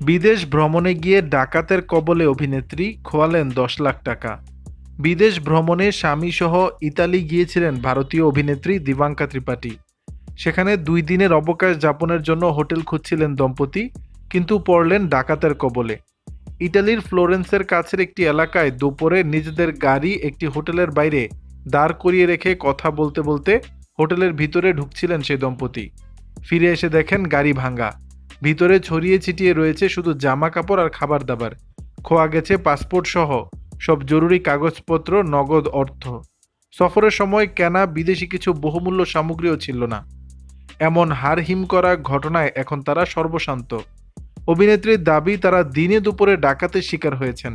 বিদেশ ভ্রমণে গিয়ে ডাকাতের কবলে অভিনেত্রী খোয়ালেন দশ লাখ টাকা। বিদেশ ভ্রমণে স্বামীসহ ইতালি গিয়েছিলেন ভারতীয় অভিনেত্রী দিবাঙ্কা ত্রিপাঠী। সেখানে দুই দিনের অবকাশ যাপনের জন্য হোটেল খুঁজছিলেন দম্পতি, কিন্তু পড়লেন ডাকাতের কবলে। ইটালির ফ্লোরেন্সের কাছের একটি এলাকায় দুপুরে নিজেদের গাড়ি একটি হোটেলের বাইরে দাঁড় করিয়ে রেখে কথা বলতে বলতে হোটেলের ভিতরে ঢুকছিলেন সেই দম্পতি। ফিরে এসে দেখেন গাড়ি ভাঙা। ভিতরে ছড়িয়ে ছিটিয়ে রয়েছে শুধু জামা কাপড় আর খাবার দাবার খোয়া গেছে পাসপোর্ট সহ সব জরুরি কাগজপত্র, নগদ অর্থ। সফরের সময় কেনা বিদেশি কিছু বহুমূল্য সামগ্রীও ছিল না। এমন হার হিম করা ঘটনায় এখন তারা সর্বশান্ত। অভিনেত্রীর দাবি, তারা দিনে দুপুরে ডাকাতের শিকার হয়েছেন।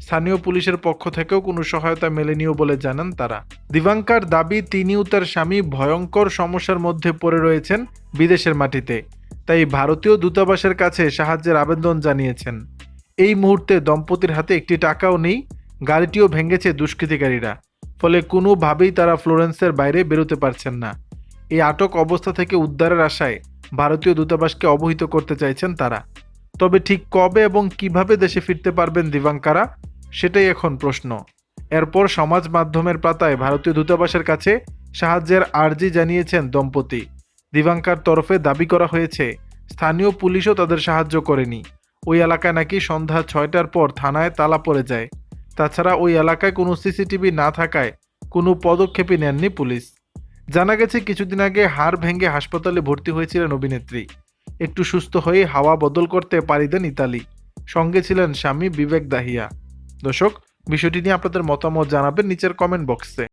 স্থানীয় পুলিশের পক্ষ থেকেও কোনো সহায়তা মেলেনিও বলে জানান তারা। দিবাঙ্কার দাবি, তিনিও তার স্বামী ভয়ঙ্কর সমস্যার মধ্যে পড়ে রয়েছেন বিদেশের মাটিতে। তাই ভারতীয় দূতাবাসের কাছে সাহায্যের আবেদন জানিয়েছেন। এই মুহূর্তে দম্পতির হাতে একটি টাকাও নেই, গাড়িটিও ভেঙেছে দুষ্কৃতিকারীরা, ফলে কোনোভাবেই তারা ফ্লোরেন্সের বাইরে বেরোতে পারছেন না। এই আটক অবস্থা থেকে উদ্ধারের আশায় ভারতীয় দূতাবাসকে অবহিত করতে চাইছেন তারা। তবে ঠিক কবে এবং কীভাবে দেশে ফিরতে পারবেন দিবাঙ্কারা, সেটাই এখন প্রশ্ন। এরপর সমাজ মাধ্যমের পাতায় ভারতীয় দূতাবাসের কাছে সাহায্যের আর্জি জানিয়েছেন দম্পতি। দিবাঙ্কার তরফে দাবি করা হয়েছে, স্থানীয় পুলিশও তাদের সাহায্য করেনি। ওই এলাকায় নাকি সন্ধ্যা ছয়টার পর থানায় তালা পড়ে যায়। তাছাড়া ওই এলাকায় কোনো সিসিটিভি না থাকায় কোনো পদক্ষেপই নেননি পুলিশ। জানা গেছে, কিছুদিন আগে হাড় ভেঙে হাসপাতালে ভর্তি হয়েছিলেন অভিনেত্রী। একটু সুস্থ হয়ে হাওয়া বদল করতে পারি দেন ইতালি। সঙ্গে ছিলেন স্বামী বিবেক দাহিয়া। দর্শক, বিষয়টি নিয়ে আপনাদের মতামত জানাবেন নিচের কমেন্ট বক্সে